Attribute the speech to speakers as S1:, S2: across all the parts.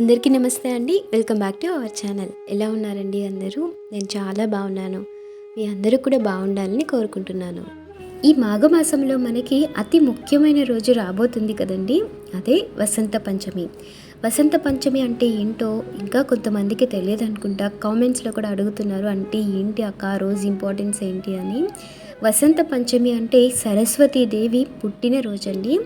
S1: అందరికీ నమస్తే అండి. Welcome back to our channel ఎలా ఉన్నారండి అందరూ? నేను చాలా బాగున్నాను. మీ అందరూ కూడా బాగుండాలని కోరుకుంటున్నాను. ఈ మాఘమాసంలో మనకి అతి ముఖ్యమైన రోజు రాబోతుంది కదండి. అదే వసంత పంచమి. వసంత పంచమి అంటే ఏంటో ఇంకా కొంతమందికి తెలియదు అనుకుంటా. కామెంట్స్లో కూడా అడుగుతున్నారు అంటే ఏంటి అక్క ఆ రోజు ఇంపార్టెన్స్ ఏంటి అని. వసంత పంచమి అంటే సరస్వతీదేవి పుట్టిన రోజండి.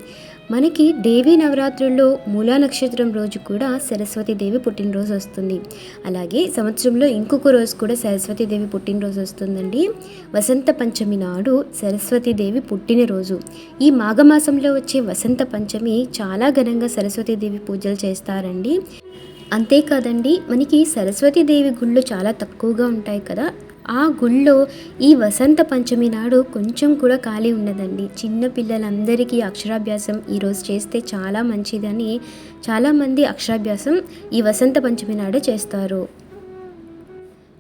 S1: మనకి దేవీ నవరాత్రుల్లో మూలా నక్షత్రం రోజు కూడా సరస్వతి దేవి పుట్టినరోజు వస్తుంది. అలాగే సంవత్సరంలో ఇంకొక రోజు కూడా సరస్వతి దేవి పుట్టినరోజు వస్తుందండి. వసంత పంచమి నాడు సరస్వతి దేవి పుట్టినరోజు. ఈ మాఘమాసంలో వచ్చే వసంత పంచమి చాలా ఘనంగా సరస్వతి దేవి పూజలు చేస్తారండి. అంతేకాదండి మనకి సరస్వతి దేవి గుళ్ళు చాలా తక్కువగా ఉంటాయి కదా. ఆ గుళ్ళో ఈ వసంత పంచమి నాడు కొంచెం కూడా ఖాళీ ఉండదండి. చిన్న పిల్లలందరికీ అక్షరాభ్యాసం ఈరోజు చేస్తే చాలా మంచిదని చాలామంది అక్షరాభ్యాసం ఈ వసంత పంచమి నాడు చేస్తారు.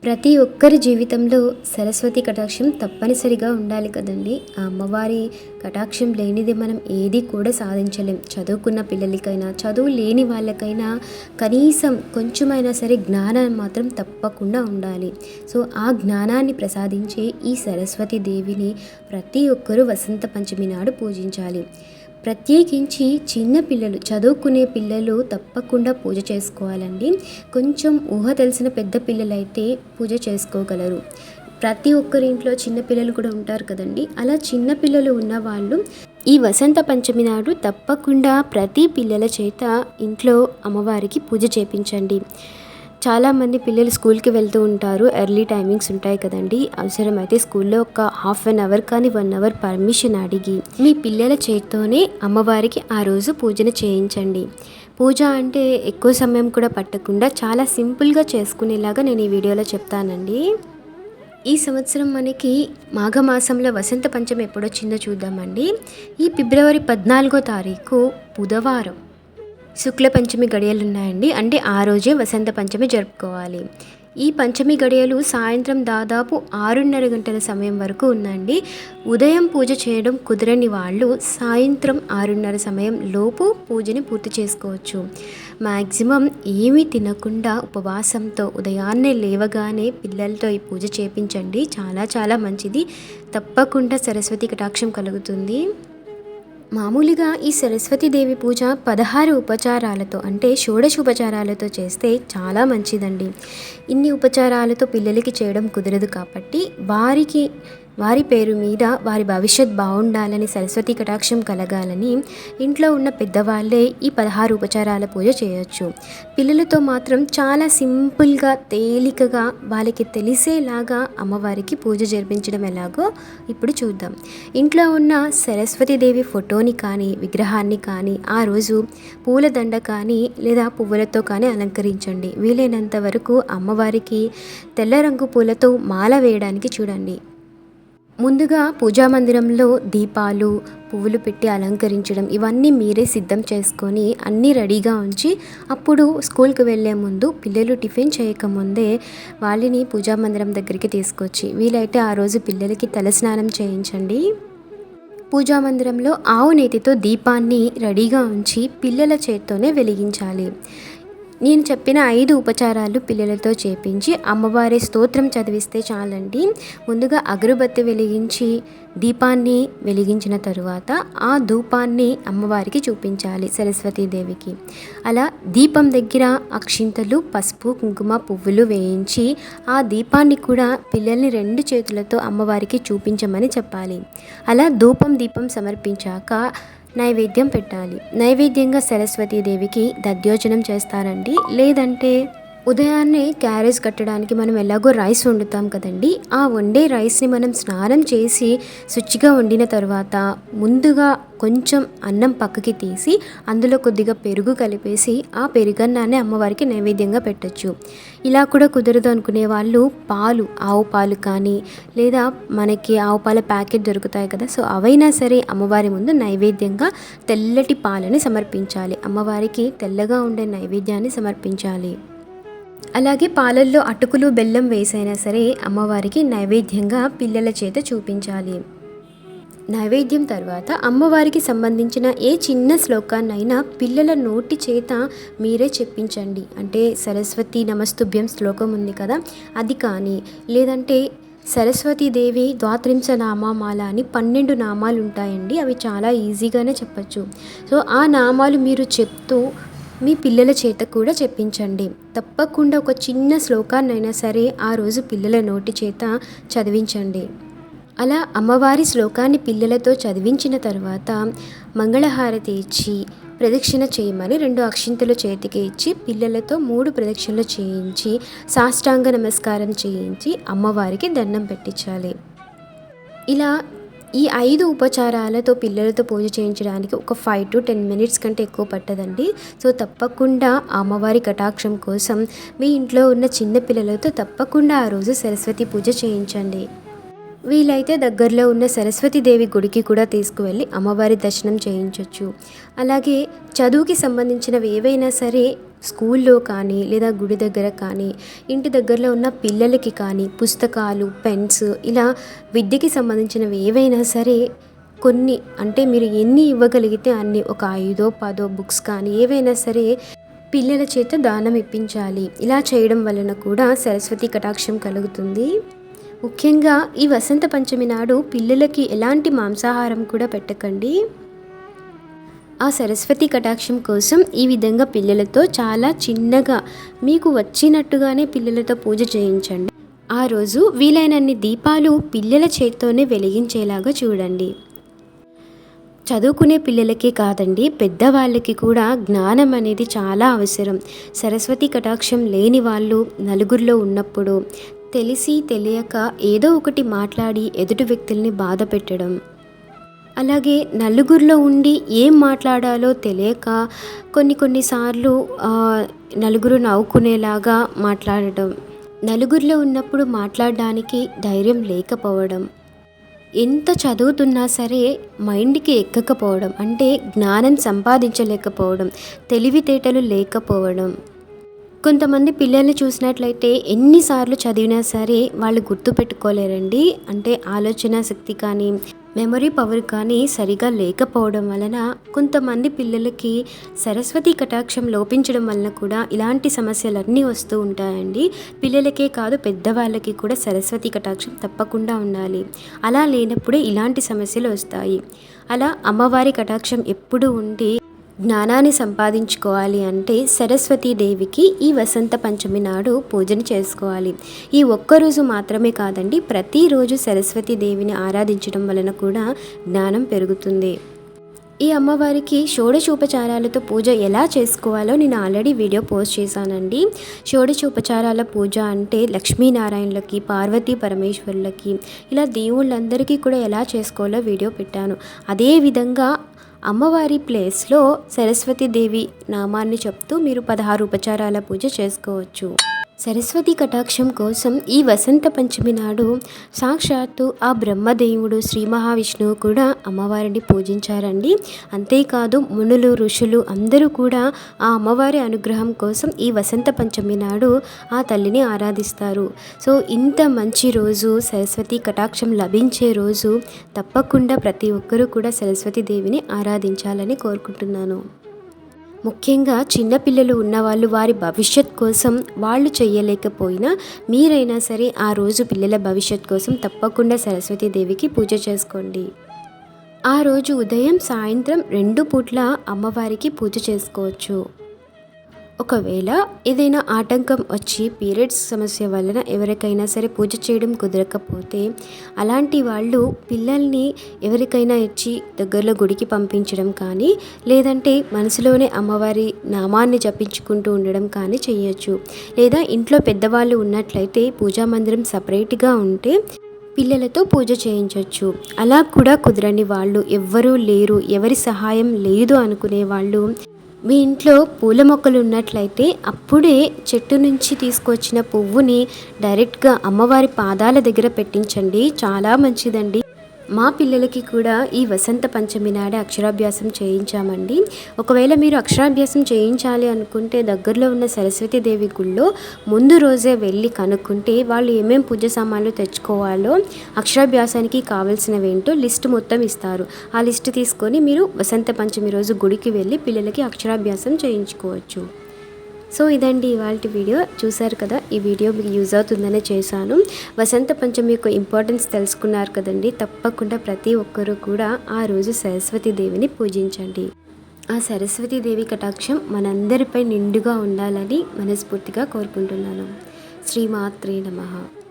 S1: ప్రతి ఒక్కరి జీవితంలో సరస్వతి కటాక్షం తప్పనిసరిగా ఉండాలి కదండి. ఆ అమ్మవారి కటాక్షం లేనిది మనం ఏది కూడా సాధించలేం. చదువుకున్న పిల్లలకైనా చదువు లేని వాళ్ళకైనా కనీసం కొంచెమైనా సరే జ్ఞానం మాత్రం తప్పకుండా ఉండాలి. సో ఆ జ్ఞానాన్ని ప్రసాదించే ఈ సరస్వతి దేవిని ప్రతి ఒక్కరూ వసంత పంచమి నాడు పూజించాలి. ప్రత్యేకించి చిన్న పిల్లలు చదువుకునే పిల్లలు తప్పకుండా పూజ చేసుకోవాలండి. కొంచెం ఊహ తెలిసిన పెద్ద పిల్లలైతే పూజ చేసుకోగలరు. ప్రతి ఒక్కరి ఇంట్లో చిన్న పిల్లలు కూడా ఉంటారు కదండి. అలా చిన్నపిల్లలు ఉన్నవాళ్ళు ఉన్న వాళ్ళు ఈ వసంత పంచమి నాడు తప్పకుండా ప్రతి పిల్లల చేత ఇంట్లో అమ్మవారికి పూజ చేపించండి. చాలామంది పిల్లలు స్కూల్కి వెళ్తూ ఉంటారు. ఎర్లీ టైమింగ్స్ ఉంటాయి కదండి. అవసరమైతే స్కూల్లో ఒక హాఫ్ అన్ అవర్ కానీ వన్ అవర్ పర్మిషన్ అడిగి మీ పిల్లల చేతితోనే అమ్మవారికి ఆ రోజు పూజన చేయించండి. పూజ అంటే ఎక్కువ సమయం కూడా పట్టకుండా చాలా సింపుల్గా చేసుకునేలాగా నేను ఈ వీడియోలో చెప్తానండి. ఈ సంవత్సరం మనకి మాఘమాసంలో వసంత పంచమి ఎప్పుడొచ్చిందో చూద్దామండి. ఈ ఫిబ్రవరి పద్నాలుగో తారీఖు బుధవారం. శుక్ల పంచమి గడియలు ఉన్నాయండి అంటే ఆ రోజే వసంత పంచమి జరుపుకోవాలి. ఈ పంచమి గడియలు సాయంత్రం దాదాపు ఆరున్నర గంటల సమయం వరకు ఉందండి. ఉదయం పూజ చేయడం కుదరని వాళ్ళు సాయంత్రం ఆరున్నర సమయం లోపు పూజని పూర్తి చేసుకోవచ్చు. మ్యాక్సిమం ఏమీ తినకుండా ఉపవాసంతో ఉదయాన్నే లేవగానే పిల్లలతో ఈ పూజ చేపించండి. చాలా చాలా మంచిది. తప్పకుండా సరస్వతి కటాక్షం కలుగుతుంది. మామూలుగా ఈ సరస్వతీదేవి పూజ పదహారు ఉపచారాలతో అంటే షోడశ ఉపచారాలతో చేస్తే చాలా మంచిదండి. ఇన్ని ఉపచారాలతో పిల్లలకి చేయడం కుదరదు కాబట్టి వారికి వారి పేరు మీద వారి భవిష్యత్ బాగుండాలని సరస్వతి కటాక్షం కలగాలని ఇంట్లో ఉన్న పెద్దవాళ్ళే ఈ పదహారు ఉపచారాల పూజ చేయొచ్చు. పిల్లలతో మాత్రం చాలా సింపుల్గా తేలికగా వాళ్ళకి తెలిసేలాగా అమ్మవారికి పూజ జరిపించడం ఎలాగో ఇప్పుడు చూద్దాం. ఇంట్లో ఉన్న సరస్వతీదేవి ఫోటోని కానీ విగ్రహాన్ని కానీ ఆ రోజు పూలదండ కానీ లేదా పువ్వులతో కానీ అలంకరించండి. వీలైనంత వరకు అమ్మవారికి తెల్ల రంగు పూలతో మాల వేయడానికి చూడండి. ముందుగా పూజా మందిరంలో దీపాలు పువ్వులు పెట్టి అలంకరించడం ఇవన్నీ మీరే సిద్ధం చేసుకొని అన్నీ రెడీగా ఉంచి అప్పుడు స్కూల్కి వెళ్ళే ముందు పిల్లలు టిఫిన్ చేయకముందే వాళ్ళని పూజా మందిరం దగ్గరికి తీసుకొచ్చి వీలైతే ఆ రోజు పిల్లలకి తలస్నానం చేయించండి. పూజా మందిరంలో ఆవు నేతితో దీపాన్ని రెడీగా ఉంచి పిల్లల చేత్తోనే వెలిగించాలి. నేను చెప్పిన ఐదు ఉపచారాలు పిల్లలతో చేపించి అమ్మవారి స్తోత్రం చదివిస్తే చాలండి. ముందుగా అగరుబత్తి వెలిగించి దీపాన్ని వెలిగించిన తరువాత ఆ ధూపాన్ని అమ్మవారికి చూపించాలి సరస్వతీదేవికి. అలా దీపం దగ్గర అక్షింతలు పసుపు కుంకుమ పువ్వులు వేయించి ఆ దీపాన్ని కూడా పిల్లల్ని రెండు చేతులతో అమ్మవారికి చూపించమని చెప్పాలి. అలా ధూపం దీపం సమర్పించాక నైవేద్యం పెట్టాలి. నైవేద్యంగా సరస్వతీదేవికి దద్యోజనం చేస్తారండి. లేదంటే ఉదయాన్నే క్యారేజ్ కట్టడానికి మనం ఎలాగో రైస్ వండుతాం కదండి. ఆ వండే రైస్ని మనం స్నానం చేసి శుచిగా వండిన తర్వాత ముందుగా కొంచెం అన్నం పక్కకి తీసి అందులో కొద్దిగా పెరుగు కలిపేసి ఆ పెరుగన్నాన్ని అమ్మవారికి నైవేద్యంగా పెట్టచ్చు. ఇలా కూడా కుదరదు అనుకునే వాళ్ళు పాలు ఆవు పాలు కానీ లేదా మనకి ఆవు పాల ప్యాకెట్ దొరుకుతాయి కదా సో అవైనా సరే అమ్మవారి ముందు నైవేద్యంగా తెల్లటి పాలని సమర్పించాలి. అమ్మవారికి తెల్లగా ఉండే నైవేద్యాన్ని సమర్పించాలి. అలాగే పాలల్లో అటుకులు బెల్లం వేసైనా సరే అమ్మవారికి నైవేద్యంగా పిల్లల చేత చూపించాలి. నైవేద్యం తర్వాత అమ్మవారికి సంబంధించిన ఏ చిన్న శ్లోకాన్నైనా పిల్లల నోటి చేత మీరే చెప్పించండి. అంటే సరస్వతి నమస్తుభ్యం శ్లోకం ఉంది కదా అది కానీ లేదంటే సరస్వతీదేవి ద్వాత్రింశ నామామాల అని పన్నెండు నామాలు ఉంటాయండి అవి చాలా ఈజీగానే చెప్పచ్చు. సో ఆ నామాలు మీరు చెప్తూ మీ పిల్లల చేత కూడా చెప్పించండి. తప్పకుండా ఒక చిన్న శ్లోకాన్నైనా సరే ఆ రోజు పిల్లల నోటి చేత చదివించండి. అలా అమ్మవారి శ్లోకాన్ని పిల్లలతో చదివించిన తర్వాత మంగళహారతి ఇచ్చి ప్రదక్షిణ చేయమని రెండు అక్షింతలు చేతికి ఇచ్చి పిల్లలతో మూడు ప్రదక్షిణలు చేయించి సాష్టాంగ నమస్కారం చేయించి అమ్మవారికి దండం పెట్టించాలి. ఇలా ఈ ఐదు ఉపచారాలతో పిల్లలతో పూజ చేయించడానికి ఒక ఫైవ్ టు టెన్ మినిట్స్ కంటే ఎక్కువ పట్టదండి. సో తప్పకుండా అమ్మవారి కటాక్షం కోసం మీ ఇంట్లో ఉన్న చిన్న పిల్లలతో తప్పకుండా ఆ రోజు సరస్వతి పూజ చేయించండి. వీలైతే దగ్గరలో ఉన్న సరస్వతీదేవి గుడికి కూడా తీసుకువెళ్ళి అమ్మవారి దర్శనం చేయించవచ్చు అలాగే చదువుకి సంబంధించినవి ఏవైనా సరే స్కూల్లో కానీ లేదా గుడి దగ్గర కానీ ఇంటి దగ్గరలో ఉన్న పిల్లలకి కానీ పుస్తకాలు పెన్స్ ఇలా విద్యకి సంబంధించినవి ఏవైనా సరే కొన్ని అంటే మీరు ఎన్ని ఇవ్వగలిగితే అన్ని ఒక ఐదో పదో బుక్స్ కానీ ఏవైనా సరే పిల్లల చేత దానం ఇప్పించాలి. ఇలా చేయడం వలన కూడా సరస్వతి కటాక్షం కలుగుతుంది. ముఖ్యంగా ఈ వసంత పంచమి నాడు పిల్లలకి ఎలాంటి మాంసాహారం కూడా పెట్టకండి. ఆ సరస్వతి కటాక్షం కోసం ఈ విధంగా పిల్లలతో చాలా చిన్నగా మీకు వచ్చినట్టుగానే పిల్లలతో పూజ చేయించండి. ఆ రోజు వీలైనన్ని దీపాలు పిల్లల చేత్తోనే వెలిగించేలాగా చూడండి. చదువుకునే పిల్లలకే కాదండి పెద్దవాళ్ళకి కూడా జ్ఞానం అనేది చాలా అవసరం. సరస్వతి కటాక్షం లేని వాళ్ళు నలుగురిలో ఉన్నప్పుడు తెలిసి తెలియక ఏదో ఒకటి మాట్లాడి ఎదుటి వ్యక్తుల్ని బాధ పెట్టడం అలాగే నలుగురిలో ఉండి ఏం మాట్లాడాలో తెలియక కొన్ని కొన్నిసార్లు నలుగురు నవ్వుకునేలాగా మాట్లాడటం నలుగురిలో ఉన్నప్పుడు మాట్లాడడానికి ధైర్యం లేకపోవడం ఎంత చదువుతున్నా సరే మైండ్కి ఎక్కకపోవడం అంటే జ్ఞానం సంపాదించలేకపోవడం తెలివితేటలు లేకపోవడం. కొంతమంది పిల్లల్ని చూసినట్లయితే ఎన్నిసార్లు చదివినా సరే వాళ్ళు గుర్తుపెట్టుకోలేరండి. అంటే ఆలోచన శక్తి కానీ మెమరీ పవర్ కానీ సరిగా లేకపోవడం వలన కొంతమంది పిల్లలకి సరస్వతి కటాక్షం లోపించడం వలన కూడా ఇలాంటి సమస్యలన్నీ వస్తూ ఉంటాయండి. పిల్లలకే కాదు పెద్దవాళ్ళకి కూడా సరస్వతి కటాక్షం తప్పకుండా ఉండాలి. అలా లేనప్పుడే ఇలాంటి సమస్యలు వస్తాయి. అలా అమ్మవారి కటాక్షం ఎప్పుడు ఉండి జ్ఞానాన్ని సంపాదించుకోవాలి అంటే సరస్వతీదేవికి ఈ వసంత పంచమి నాడు పూజను చేసుకోవాలి. ఈ ఒక్కరోజు మాత్రమే కాదండి ప్రతిరోజు సరస్వతీదేవిని ఆరాధించడం వలన కూడా జ్ఞానం పెరుగుతుంది. ఈ అమ్మవారికి షోడశోపచారాలతో పూజ ఎలా చేసుకోవాలో నేను ఆల్రెడీ వీడియో పోస్ట్ చేశానండి. షోడశోపచారాల పూజ అంటే లక్ష్మీనారాయణులకి పార్వతీ పరమేశ్వరులకి ఇలా దేవుళ్ళందరికీ కూడా ఎలా చేసుకోవాలో వీడియో పెట్టాను. అదేవిధంగా అమ్మవారి ప్లేస్లో సరస్వతీదేవి నామాన్ని చెప్తూ మీరు పదహారు ఉపచారాల పూజ చేసుకోవచ్చు. సరస్వతి కటాక్షం కోసం ఈ వసంత పంచమి నాడు సాక్షాత్తు ఆ బ్రహ్మదేవుడు శ్రీ మహావిష్ణువు కూడా అమ్మవారిని పూజించారండి. అంతేకాదు మునులు ఋషులు అందరూ కూడా ఆ అమ్మవారి అనుగ్రహం కోసం ఈ వసంత పంచమి నాడు ఆ తల్లిని ఆరాధిస్తారు. సో ఇంత మంచి రోజు సరస్వతి కటాక్షం లభించే రోజు తప్పకుండా ప్రతి ఒక్కరూ కూడా సరస్వతి దేవిని ఆరాధించాలని కోరుకుంటున్నాను. ముఖ్యంగా చిన్నపిల్లలు ఉన్నవాళ్ళు వారి భవిష్యత్ కోసం వాళ్ళు చేయలేకపోయినా మీరైనా సరే ఆ రోజు పిల్లల భవిష్యత్ కోసం తప్పకుండా సరస్వతీదేవికి పూజ చేసుకోండి. ఆ రోజు ఉదయం సాయంత్రం రెండు పూట్ల అమ్మవారికి పూజ చేసుకోవచ్చు. ఒకవేళ ఏదైనా ఆటంకం వచ్చి పీరియడ్స్ సమస్య వలన ఎవరికైనా సరే పూజ చేయడం కుదరకపోతే అలాంటి వాళ్ళు పిల్లల్ని ఎవరికైనా ఇచ్చి దగ్గరలో గుడికి పంపించడం కానీ లేదంటే మనసులోనే అమ్మవారి నామాన్ని జపించుకుంటూ ఉండడం కానీ చేయొచ్చు. లేదా ఇంట్లో పెద్దవాళ్ళు ఉన్నట్లయితే పూజా మందిరం సపరేట్గా ఉంటే పిల్లలతో పూజ చేయించవచ్చు అలా కూడా కుదరని వాళ్ళు ఎవ్వరూ లేరు. ఎవరి సహాయం లేదు అనుకునే వాళ్ళు మీ ఇంట్లో పూల మొక్కలు ఉన్నట్లయితే అప్పుడే చెట్టు నుంచి తీసుకొచ్చిన పువ్వుని డైరెక్ట్గా అమ్మవారి పాదాల దగ్గర పెట్టించండి. చాలా మంచిదండి. మా పిల్లలకి కూడా ఈ వసంత పంచమి నాడే అక్షరాభ్యాసం చేయించామండి. ఒకవేళ మీరు అక్షరాభ్యాసం చేయించాలి అనుకుంటే దగ్గరలో ఉన్న సరస్వతి దేవి గుళ్ళో ముందు రోజే వెళ్ళి కనుక్కుంటే వాళ్ళు ఏమేం పూజ సామాన్లు తెచ్చుకోవాలో అక్షరాభ్యాసానికి కావాల్సినవి ఏంటో లిస్ట్ మొత్తం ఇస్తారు. ఆ లిస్ట్ తీసుకొని మీరు వసంత పంచమి రోజు గుడికి వెళ్ళి పిల్లలకి అక్షరాభ్యాసం చేయించుకోవచ్చు. సో ఇదండి ఇవాళ వీడియో. చూసారు కదా ఈ వీడియో మీకు యూజ్ అవుతుందనే చేశాను. వసంత పంచమి యొక్క ఇంపార్టెన్స్ తెలుసుకున్నారు కదండి. తప్పకుండా ప్రతి ఒక్కరూ కూడా ఆ రోజు సరస్వతి దేవిని పూజించండి. ఆ సరస్వతి దేవి కటాక్షం మనందరిపై నిండుగా ఉండాలని మనస్ఫూర్తిగా కోరుకుంటున్నాను. శ్రీమాత్రే నమః.